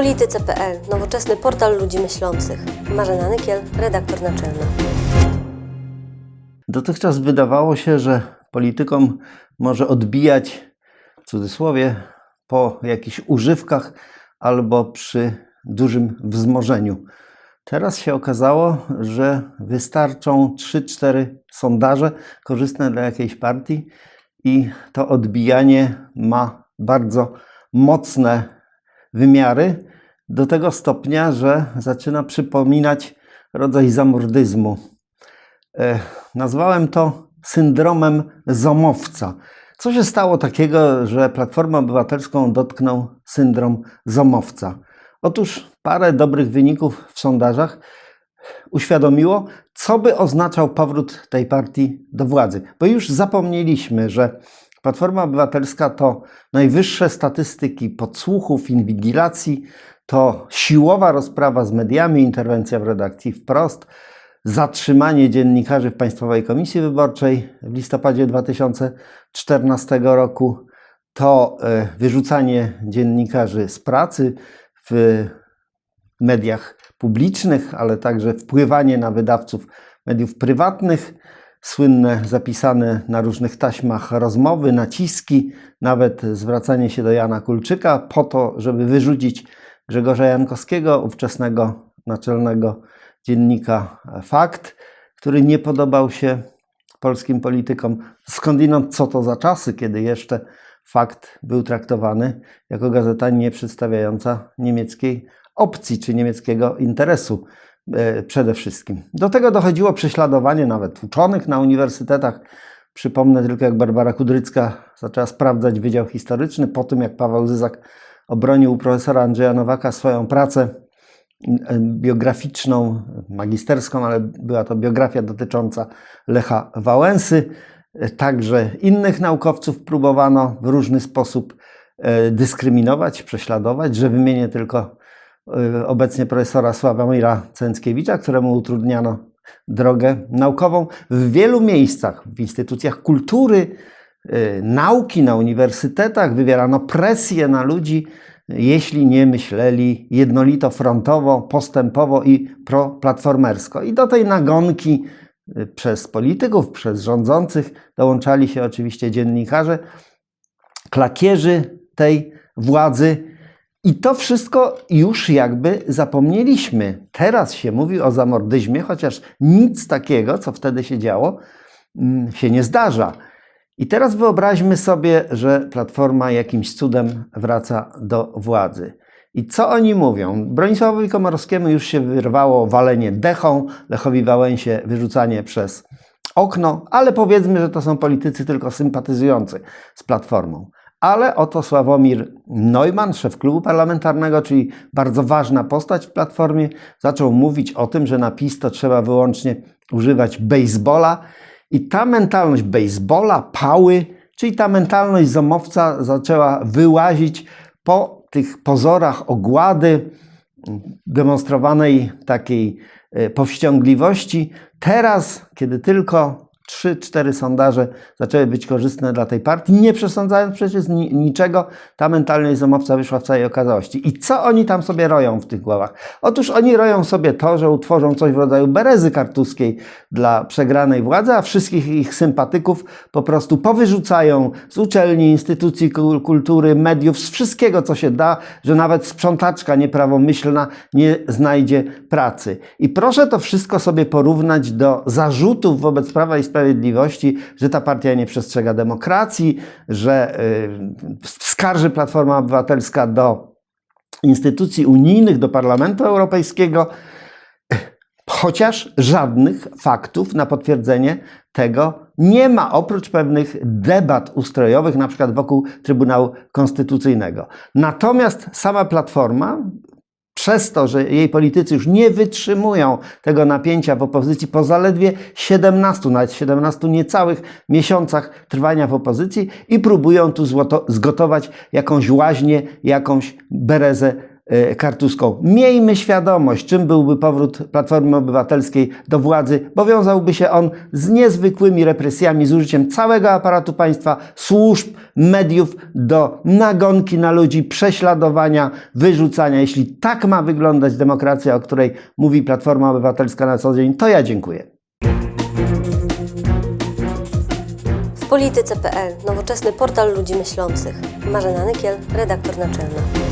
Polityce.pl, nowoczesny portal ludzi myślących. Marzena Nykiel, redaktor naczelna. Dotychczas wydawało się, że politykom może odbijać, w cudzysłowie, po jakichś używkach albo przy dużym wzmożeniu. Teraz się okazało, że wystarczą 3-4 sondaże korzystne dla jakiejś partii i to odbijanie ma bardzo mocne wymiary do tego stopnia, że zaczyna przypominać rodzaj zamordyzmu. E, Nazwałem to syndromem zomowca. Co się stało takiego, że Platformę Obywatelską dotknął syndrom zomowca? Otóż parę dobrych wyników w sondażach uświadomiło, co by oznaczał powrót tej partii do władzy. Bo już zapomnieliśmy, że Platforma Obywatelska to najwyższe statystyki podsłuchów, inwigilacji, to siłowa rozprawa z mediami, interwencja w redakcji wprost, zatrzymanie dziennikarzy w Państwowej Komisji Wyborczej w listopadzie 2014 roku, to e, wyrzucanie dziennikarzy z pracy w mediach publicznych, ale także wpływanie na wydawców mediów prywatnych, słynne zapisane na różnych taśmach rozmowy, naciski, nawet zwracanie się do Jana Kulczyka po to, żeby wyrzucić Grzegorza Jankowskiego, ówczesnego naczelnego dziennika Fakt, który nie podobał się polskim politykom. Skądinąd co to za czasy, kiedy jeszcze Fakt był traktowany jako gazeta nie przedstawiająca niemieckiej opcji czy niemieckiego interesu przede wszystkim. Do tego dochodziło prześladowanie nawet uczonych na uniwersytetach. Przypomnę tylko, jak Barbara Kudrycka zaczęła sprawdzać Wydział Historyczny po tym, jak Paweł Zyzak obronił u profesora Andrzeja Nowaka swoją pracę biograficzną, magisterską, ale była to biografia dotycząca Lecha Wałęsy. Także innych naukowców próbowano w różny sposób e, dyskryminować, prześladować, że wymienię tylko e, obecnie profesora Sławomira Cęckiewicza, któremu utrudniano drogę naukową. W wielu miejscach, w instytucjach kultury, e, nauki, na uniwersytetach wywierano presję na ludzi, jeśli nie myśleli jednolito frontowo, postępowo i proplatformersko. I do tej nagonki y, przez polityków, przez rządzących dołączali się oczywiście dziennikarze, klakierzy tej władzy. I to wszystko już jakby zapomnieliśmy. Teraz się mówi o zamordyzmie, chociaż nic takiego, co wtedy się działo, mm, się nie zdarza. I teraz wyobraźmy sobie, że Platforma jakimś cudem wraca do władzy. I co oni mówią? Bronisławowi Komorowskiemu już się wyrwało walenie dechą, Lechowi Wałęsie wyrzucanie przez okno, ale powiedzmy, że to są politycy tylko sympatyzujący z Platformą. Ale oto Sławomir Neumann, szef klubu parlamentarnego, czyli bardzo ważna postać w Platformie, zaczął mówić o tym, że na PiS to trzeba wyłącznie używać baseballa i ta mentalność baseballa, pały, czyli ta mentalność zomowca zaczęła wyłazić po tych pozorach ogłady, demonstrowanej takiej e, powściągliwości. Teraz, kiedy tylko 3-4 sondaże zaczęły być korzystne dla tej partii, nie przesądzając przecież ni niczego, ta mentalność zamowca wyszła w całej okazałości. I co oni tam sobie roją w tych głowach? Otóż oni roją sobie to, że utworzą coś w rodzaju berezy kartuskiej dla przegranej władzy, a wszystkich ich sympatyków po prostu powyrzucają z uczelni, instytucji kultury, mediów, z wszystkiego, co się da, że nawet sprzątaczka nieprawomyślna nie znajdzie pracy. I proszę to wszystko sobie porównać do zarzutów wobec Prawa i Sprawiedliwości, Sprawiedliwości, że ta partia nie przestrzega demokracji, że y, skarży Platforma Obywatelska do instytucji unijnych, do Parlamentu Europejskiego, chociaż żadnych faktów na potwierdzenie tego nie ma, oprócz pewnych debat ustrojowych, na przykład wokół Trybunału Konstytucyjnego. Natomiast sama Platforma przez to, że jej politycy już nie wytrzymują tego napięcia w opozycji po zaledwie 17, nawet 17 niecałych miesiącach trwania w opozycji i próbują tu zgotować jakąś łaźnię, jakąś berezę Kartuską. Miejmy świadomość, czym byłby powrót Platformy Obywatelskiej do władzy, bo wiązałby się on z niezwykłymi represjami, z użyciem całego aparatu państwa, służb, mediów do nagonki na ludzi, prześladowania, wyrzucania. Jeśli tak ma wyglądać demokracja, o której mówi Platforma Obywatelska na co dzień, to ja dziękuję. W polityce.pl, nowoczesny portal ludzi myślących. Marzena Nykiel, redaktor naczelna.